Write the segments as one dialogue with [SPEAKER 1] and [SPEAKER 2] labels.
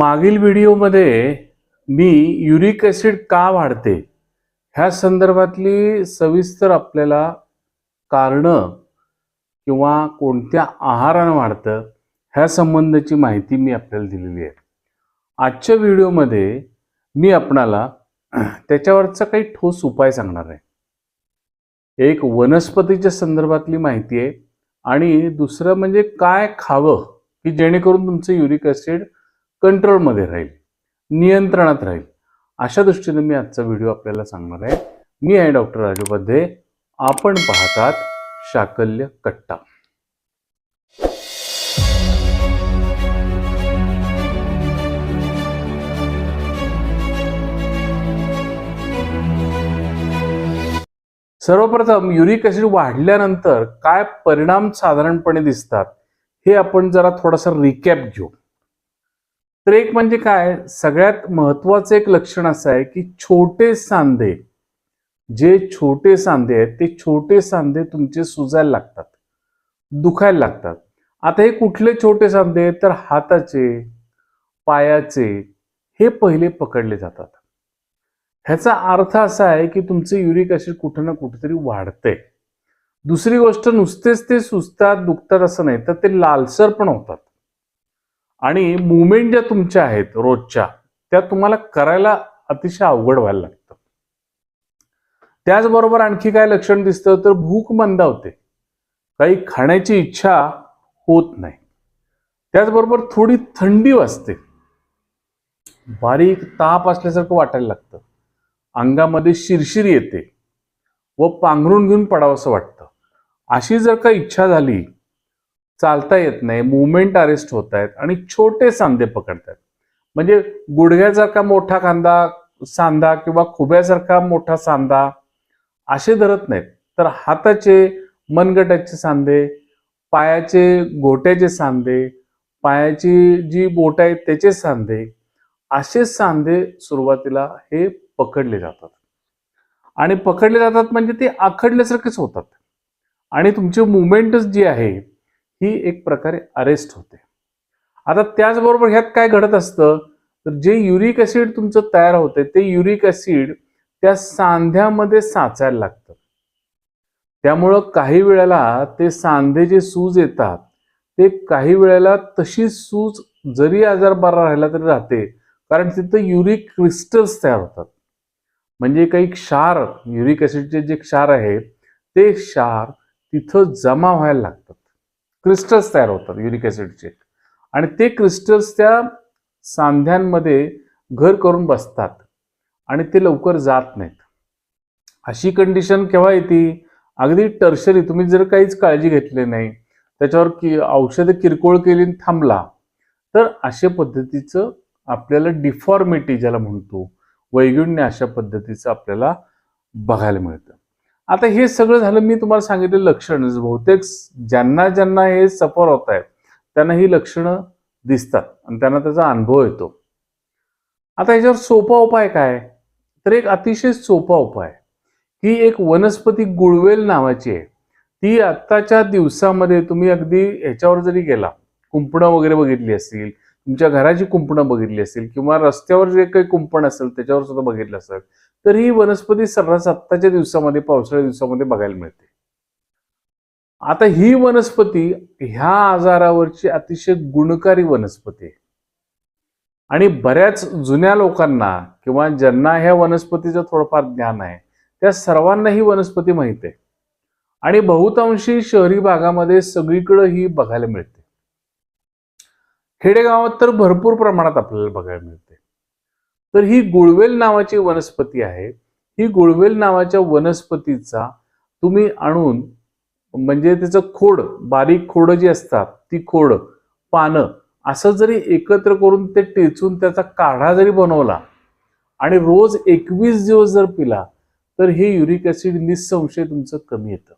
[SPEAKER 1] मागील व्हिडिओमध्ये मी uric acid का वाढते? ह्या संदर्भातली सविस्तर आपल्याला कारणं किंवा कोणत्या आहारानं वाढतं ह्या संबंधाची माहिती मी आपल्याला दिलेली आहे. आजच्या व्हिडिओमध्ये मी आपणाला त्याच्यावरचा काही ठोस उपाय सांगणार आहे. एक वनस्पतीच्या संदर्भातली माहिती आहे आणि दुसरं म्हणजे काय खावं की जेणेकरून तुमचं युरिक ॲसिड कंट्रोलमध्ये राहील नियंत्रणात राहील. अशा दृष्टीने मी आजचा व्हिडिओ आपल्याला सांगणार आहे. मी आहे डॉक्टर राजू आपण पाहतात शाकल्य कट्टा. सर्वप्रथम युरिक ॲसिड वाढल्यानंतर काय परिणाम साधारणपणे दिसतात हे आपण जरा थोडासा रिकॅप घेऊ. तर एक म्हणजे काय? सगळ्यात महत्वाचं एक लक्षण असं आहे की छोटे सांधे जे छोटे सांधे आहेत ते छोटे सांधे तुमचे सुजायला लागतात दुखायला लागतात. आता हे कुठले छोटे सांधे तर हाताचे पायाचे हे पहिले पकडले जातात. ह्याचा अर्थ असा आहे की तुमचे युरिक ॲसिड कुठं ना कुठेतरी वाढतंय. दुसरी गोष्ट नुसतेच ते सुचतात दुखतात असं नाही तर ते लालसर पण होतात. आणि मुवमेंट ज्या तुमच्या आहेत रोजच्या त्या तुम्हाला करायला अतिशय अवघड व्हायला लागतं. त्याचबरोबर आणखी काय लक्षण दिसतं? तर भूक मंदावते. काही खाण्याची इच्छा होत नाही. त्याचबरोबर थोडी थंडी वाजते. बारीक ताप असल्यासारखं वाटायला लागतं. अंगामध्ये शिरशिर येते. व पांघरून घेऊन पडावंसं वाटतं. अशी जर का इच्छा झाली चालता येत नाही मुवमेंट अरेस्ट होत आहेत आणि छोटे सांधे पकडतात म्हणजे गुडघ्यासारखा मोठा खांदा सांधा किंवा खुब्यासारखा मोठा सांधा असे धरत नाहीत. तर हाताचे मनगटाचे सांधे पायाचे गोट्याचे सांधे पायाची जी बोट आहेत त्याचे सांधे असे सांधे सुरुवातीला हे पकडले जातात. आणि पकडले जातात म्हणजे ते आखडल्यासारखेच होतात. आणि तुमची मुवमेंटच जी आहे ही एक प्रकारे अरेस्ट होते. आता त्याचबरोबर ह्यात काय घडत असतं? तर जे युरिक ॲसिड तुमचं तयार होते ते युरिक ॲसिड त्या सांध्यामध्ये साचायला लागतं. त्यामुळं काही वेळेला ते सांधे जे सूज येतात ते काही वेळेला तशी सूज जरी आजार बरा राहिला तरी राहते कारण तिथं युरिक क्रिस्टल्स तयार होतात. म्हणजे काही क्षार युरिक ॲसिडचे जे क्षार आहेत ते क्षार तिथं जमा व्हायला लागतात. क्रिस्टल्स तयार होतात युरिक ॲसिडचे. आणि ते क्रिस्टल्स त्या सांध्यांमध्ये घर करून बसतात आणि ते लवकर जात नाहीत. अशी कंडिशन केव्हा येते? अगदी टर्शरी तुम्ही जर काहीच काळजी घेतली नाही त्याच्यावर की औषधं किरकोळ केली आणि थांबला तर अशा पद्धतीचं आपल्याला डिफॉर्मिटी ज्याला म्हणतो वैगुण्य अशा पद्धतीचं आपल्याला बघायला मिळतं. आता हे सगळं झालं मी तुम्हाला सांगितलेलं लक्षण. बहुतेक ज्यांना ज्यांना हे सफर होत आहेत त्यांना ही लक्षणं दिसतात आणि त्यांना त्याचा अनुभव येतो. आता याच्यावर सोपा उपाय काय? तर एक अतिशय सोपा उपाय. ही एक वनस्पती गुळवेल नावाची आहे. ती आत्ताच्या दिवसामध्ये तुम्ही अगदी ह्याच्यावर जरी गेला कुंपणं वगैरे बघितली असतील तुमच्या घराची कुंपणं बघितली असेल किंवा रस्त्यावर जे काही कुंपण असेल त्याच्यावर सुद्धा बघितलं असेल तर ही वनस्पती सर्रास आत्ताच्या दिवसामध्ये पावसाळ्या दिवसामध्ये बघायला मिळते. आता ही वनस्पती ह्या आजारावरची अतिशय गुणकारी वनस्पती आहे. आणि बऱ्याच जुन्या लोकांना किंवा ज्यांना ह्या वनस्पतीचं थोडंफार ज्ञान आहे त्या सर्वांना ही वनस्पती माहिती आहे. आणि बहुतांशी शहरी भागामध्ये सगळीकडं ही बघायला मिळते. खेडेगावात तर भरपूर प्रमाणात आपल्याला बघायला मिळते. तर ही गुळवेल नावाची वनस्पती आहे. ही गुळवेल नावाच्या वनस्पतीचा तुम्ही आणून म्हणजे त्याचं खोड बारीक खोडं जी असतात ती खोड पानं असं जरी एकत्र करून ते टेचून त्याचा काढा जरी बनवला आणि रोज एकवीस दिवस जर पिला तर हे युरिक ॲसिड निसंशय तुमचं कमी येतं.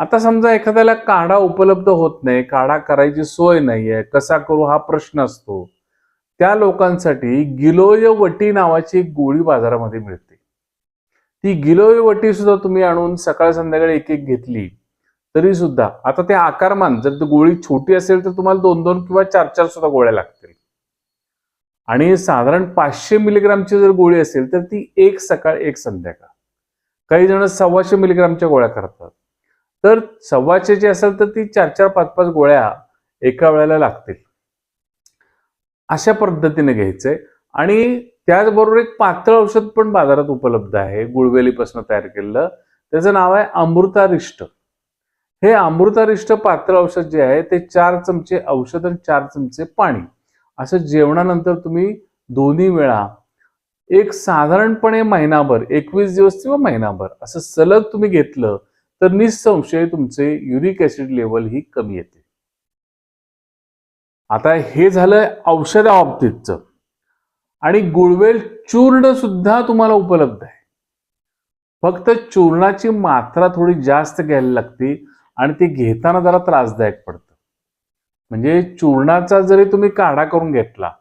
[SPEAKER 1] आता समजा एखाद्याला काढा उपलब्ध होत नाही काढा करायची सोय नाहीये कसा करू हा प्रश्न असतो. त्या लोकांसाठी गिलोयवटी नावाची एक गोळी बाजारामध्ये मिळते. ती गिलोयवटी सुद्धा तुम्ही आणून सकाळ संध्याकाळी एक एक घेतली तरी सुद्धा आता ते आकारमान जर ती गोळी छोटी असेल तर तुम्हाला दोन दोन किंवा चार चार सुद्धा गोळ्या लागतील. आणि साधारण पाचशे मिलीग्रामची जर गोळी असेल तर ती एक सकाळ एक संध्याकाळ. काही जण सव्वाशे मिलीग्रामच्या गोळ्या करतात. तर सव्वाशेची असेल तर ती चार चार पाच पाच गोळ्या एका वेळेला लागतील. अशा पद्धतीने घ्यायचंय. आणि त्याचबरोबर एक पातळ औषध पण बाजारात उपलब्ध आहे. गुळवेलीपासून तयार केलेलं. त्याचं नाव आहे अमृतारिष्ट. हे अमृतारिष्ट पातळ औषध जे आहे ते चार चमचे औषध आणि चार चमचे पाणी. असं जेवणानंतर तुम्ही दोन्ही वेळा एक साधारणपणे महिनाभर एकवीस दिवस किंवा महिनाभर असं सलग तुम्ही घेतलं तर निसंशय तुमचे युरिक ऍसिड लेवल ही कमी येते. आता हे झालं औषधा बाबतीतचं. आणि गुळवेल चूर्ण सुद्धा तुम्हाला उपलब्ध आहे. फक्त चूर्णाची मात्रा थोडी जास्त घ्यायला लागते आणि ती घेताना जरा त्रासदायक पडतं. म्हणजे चूर्णाचा जरी तुम्ही काढा करून घेतला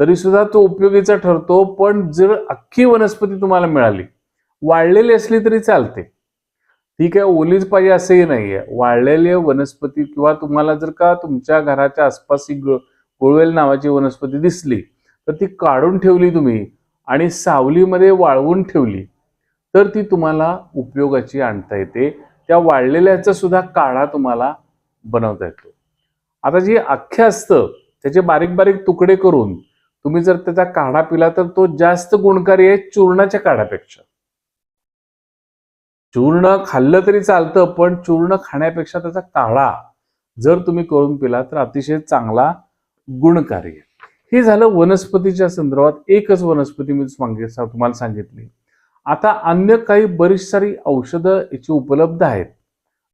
[SPEAKER 1] तरी सुद्धा तो उपयोगीचा ठरतो पण जर अख्खी वनस्पती तुम्हाला मिळाली वाळलेली असली तरी चालते. ती काय ओलीच पाहिजे असंही नाहीये. वाळलेले वनस्पती किंवा तुम्हाला जर का तुमच्या घराच्या आसपास ही गुळवेल नावाची वनस्पती दिसली तर ती काढून ठेवली तुम्ही आणि सावलीमध्ये वाळवून ठेवली तर ती तुम्हाला उपयोगाची आणता येते. त्या वाळलेल्याचा सुद्धा काढा तुम्हाला बनवता येतो. आता जे अख्खे असतं त्याचे बारीक बारीक तुकडे करून तुम्ही जर त्याचा काढा पिला तर तो जास्त गुणकारी आहे चूर्णाच्या काढ्यापेक्षा चूर्ण खाल्लं तरी चालतं पण चूर्ण खाण्यापेक्षा त्याचा काळा जर तुम्ही करून पिला तर अतिशय चांगला गुणकारी हे झालं वनस्पतीच्या संदर्भात. एकच वनस्पती मी तुम्हाला सांगितली. आता अन्य काही बरीच सारी औषधं याची उपलब्ध आहेत.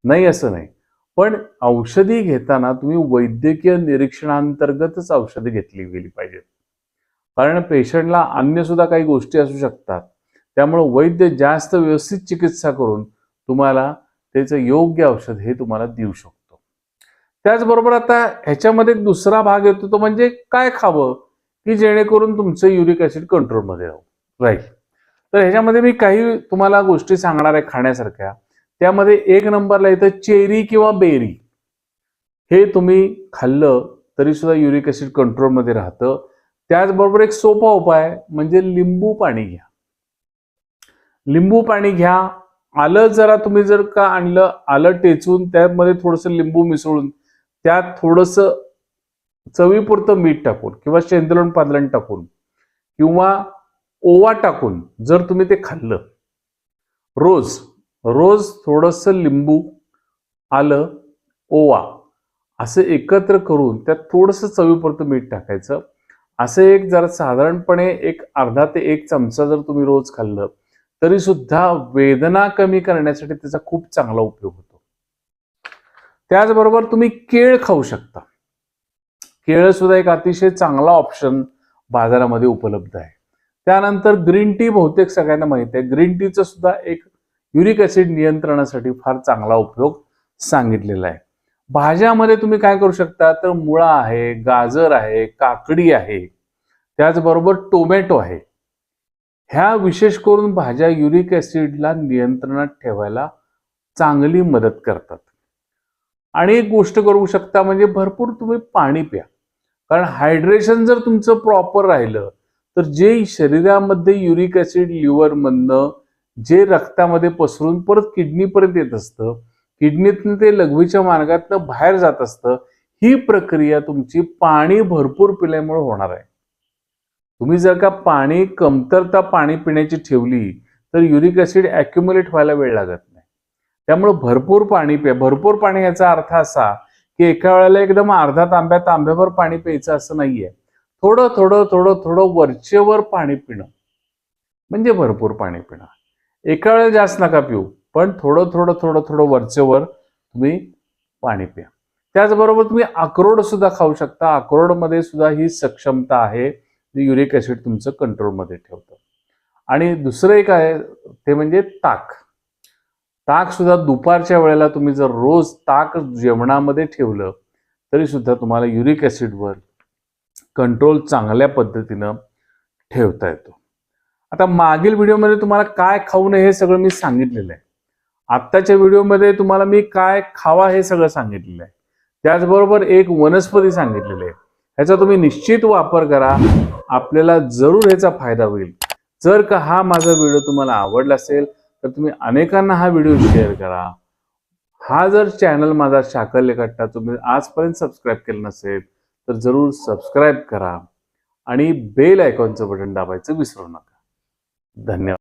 [SPEAKER 1] नाही असं नाही. पण औषधी घेताना तुम्ही वैद्यकीय निरीक्षणांतर्गतच औषधं घेतली गेली पाहिजेत. कारण पेशंटला अन्य सुद्धा काही गोष्टी असू शकतात. त्यामुळे वैद्य जास्त व्यवस्थित चिकित्सा करून तुम्हाला त्याचं योग्य औषध हे तुम्हाला देऊ शकतो. त्याचबरोबर आता ह्याच्यामध्ये एक दुसरा भाग येतो तो म्हणजे काय खावं? की जेणेकरून तुमचं युरिक ऍसिड कंट्रोलमध्ये राहू. राहील तर ह्याच्यामध्ये मी काही तुम्हाला गोष्टी सांगणार आहे खाण्यासारख्या. त्यामध्ये एक नंबरला येतं चेरी किंवा बेरी. हे तुम्ही खाल्लं तरी सुद्धा युरिक ऍसिड कंट्रोलमध्ये राहतं. त्याचबरोबर एक सोपा उपाय म्हणजे लिंबू पाणी घ्या. लिंबू पाणी घ्या. आलं जरा तुम्ही जर का आणलं आलं टेचून त्यामध्ये थोडंसं लिंबू मिसळून त्यात थोडंसं चवीपुरतं मीठ टाकून किंवा शेंदलण पादलण टाकून किंवा ओवा टाकून जर तुम्ही ते खाल्लं. रोज रोज थोडंसं लिंबू आलं ओवा असं एकत्र करून त्यात थोडंसं चवीपुरतं मीठ टाकायचं. असं एक जर साधारणपणे एक अर्धा ते एक चमचा जर तुम्ही रोज खाल्लं तरी सुद्धा वेदना कमी करण्यासाठी त्याचा खूप चांगला उपयोग होतो. त्याचबरोबर तुम्ही केळ खाऊ शकता. केळ सुद्धा एक अतिशय चांगला ऑप्शन बाजारामध्ये उपलब्ध आहे. त्यानंतर ग्रीन टी बहुतेक सगळ्यांना माहिती आहे. ग्रीन टीचा सुद्धा एक युरिक ऍसिड नियंत्रणासाठी फार चांगला उपयोग सांगितलेला आहे. भाज्यामध्ये तुम्ही काय करू शकता? तर मुळा आहे गाजर आहे काकडी आहे. त्याचबरोबर टोमॅटो आहे. ह्या विशेष करून भाज्या युरिक ऍसिडला नियंत्रणात ठेवायला चांगली मदत करतात. आणि एक गोष्ट करू शकता म्हणजे भरपूर तुम्ही पाणी प्या. कारण हायड्रेशन जर तुमचं प्रॉपर राहिलं तर जे शरीरामध्ये युरिक ऍसिड लिव्हरमधनं जे रक्तामध्ये पसरून परत किडनीपर्यंत येत असतं किडनीतनं ते लघवीच्या मार्गातनं बाहेर जात असतं ही प्रक्रिया तुमची पाणी भरपूर पिल्यामुळे होणार आहे. तुम्ही जर का पाणी कमतरता पाणी पिण्याची ठेवली तर युरिक ॲसिड ॲक्युम्युलेट व्हायला वेळ लागत नाही. त्यामुळे भरपूर पाणी प्या भरपूर पाणी याचा अर्थ असा की एका वेळेला एकदम अर्धा तांब्या तांब्यावर पाणी प्यायचं असं नाहीये. थोडं थोडं थोडं थोडं वरचेवर पाणी पिणं. म्हणजे भरपूर पाणी पिणं. एका वेळेला जास्त नका पिऊ पण थोडं थोडं थोडं थोडं वरचेवर तुम्ही पाणी प्या. त्याचबरोबर तुम्ही अक्रोड सुद्धा खाऊ शकता. अक्रोडमध्ये सुद्धा ही सक्षमता आहे. युरिक ऍसिड तुमचं कंट्रोलमध्ये ठेवतं. आणि दुसरं एक आहे ते म्हणजे ताक. ताक सुद्धा दुपारच्या वेळेला तुम्ही जर रोज ताक जेवणामध्ये ठेवलं तरी सुद्धा तुम्हाला युरिक ॲसिडवर कंट्रोल चांगल्या पद्धतीनं ठेवता येतो. आता मागील व्हिडिओमध्ये तुम्हाला काय खाऊ नये हे सगळं मी सांगितलेलं आहे. आत्ताच्या व्हिडिओमध्ये तुम्हाला मी काय खावा हे सगळं सांगितलेलं आहे. त्याचबरोबर एक वनस्पती सांगितलेली आहे. ह्याचा तुम्ही निश्चित वापर करा. आपल्याला जरूर ह्याचा फायदा होईल. जर का हा माझा व्हिडिओ तुम्हाला आवडला असेल तर तुम्ही अनेकांना हा व्हिडिओ शेअर करा. हा जर चॅनल माझा शाकल लेखट्टा तुम्ही आजपर्यंत सबस्क्राईब केलं नसेल तर जरूर सबस्क्राईब करा आणि बेल आयकॉनचं बटन दाबायचं विसरू नका. धन्यवाद.